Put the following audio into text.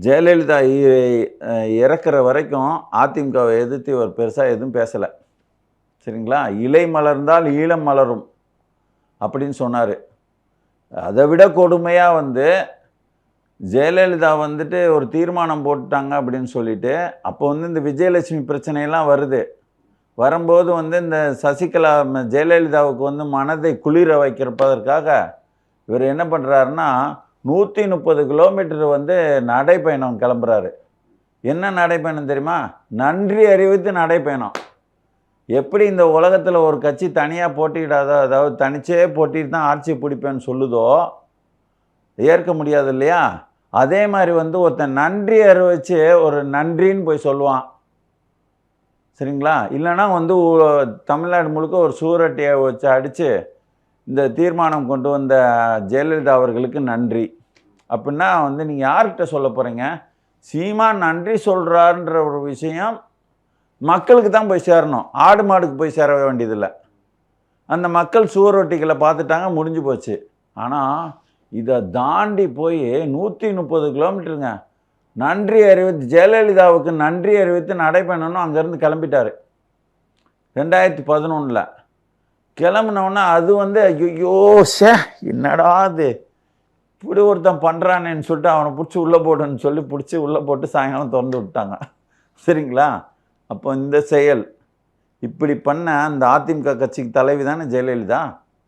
ஜெயலலிதா இறக்குற வரைக்கும் அதிமுகவை எதிர்த்து இவர் பெருசாக எதுவும் பேசலை. சரிங்களா? இலை மலர்ந்தால் ஈழம் மலரும் அப்படின்னு சொன்னார். அதை விட கொடுமையாக வந்து ஜெயலலிதா வந்துட்டு ஒரு தீர்மானம் போட்டுட்டாங்க அப்படின்னு சொல்லிட்டு அப்போ வந்து இந்த விஜயலட்சுமி பிரச்சனையெல்லாம் வருது. வரும்போது வந்து இந்த சசிகலா ம- ஜெயலலிதாவுக்கு வந்து மனதை குளிர வைக்கிறப்பதற்காக இவர் என்ன பண்ணுறாருன்னா நூற்றி முப்பது கிலோமீட்டர் வந்து நடைப்பயணம் கிளம்புறாரு. என்ன நடைப்பயணம் தெரியுமா? நன்றி அறிவித்து நடைப்பயணம். எப்படி இந்த உலகத்தில் ஒரு கட்சி தனியாக போட்டியிடாத அதாவது தனிச்சே போட்டிட்டு தான் ஆட்சி பிடிப்பேன்னு சொல்லுதோ ஏற்க முடியாது இல்லையா? அதே மாதிரி வந்து ஒருத்தன் நன்றி அறிவிச்சு ஒரு நன்றின்னு போய் சொல்லுவான். சரிங்களா? இல்லைன்னா வந்து தமிழ்நாடு முழுக்க ஒரு சூரட்டியை வச்சு அடித்து இந்த தீர்மானம் கொண்டு வந்த ஜெயலலிதா அவர்களுக்கு நன்றி. அப்படின்னா வந்து நீங்கள் யார்கிட்ட சொல்ல போகிறீங்க சீமான் நன்றி சொல்கிறாருன்ற ஒரு விஷயம் மக்களுக்கு தான் போய் சேரணும். ஆடு மாடுக்கு போய் சேர வேண்டியதில்லை. அந்த மக்கள் சுவரொட்டிகளை பார்த்துட்டாங்க முடிஞ்சு போச்சு. ஆனால் இதை தாண்டி போய் நூற்றி முப்பது கிலோமீட்டருங்க. நன்றி அறிவித்து ஜெயலலிதாவுக்கு நன்றி அறிவித்து நடைபெறணும்னு அங்கேருந்து கிளம்பிட்டார். ரெண்டாயிரத்தி பதினொன்றில் கிளம்புனோடனே அது வந்து ஐயோ சே என்னடா அது இப்படி ஒருத்தன் பண்ணுறானேன்னு சொல்லிட்டு அவனை பிடிச்சி உள்ளே போடுன்னு சொல்லி பிடிச்சி உள்ளே போட்டு சாயங்காலம் திறந்து விட்டாங்க. சரிங்களா? அப்போ இந்த செயல். இப்படி பண்ண அந்த அதிமுக கட்சிக்கு தலைவி தானே ஜெயலலிதா?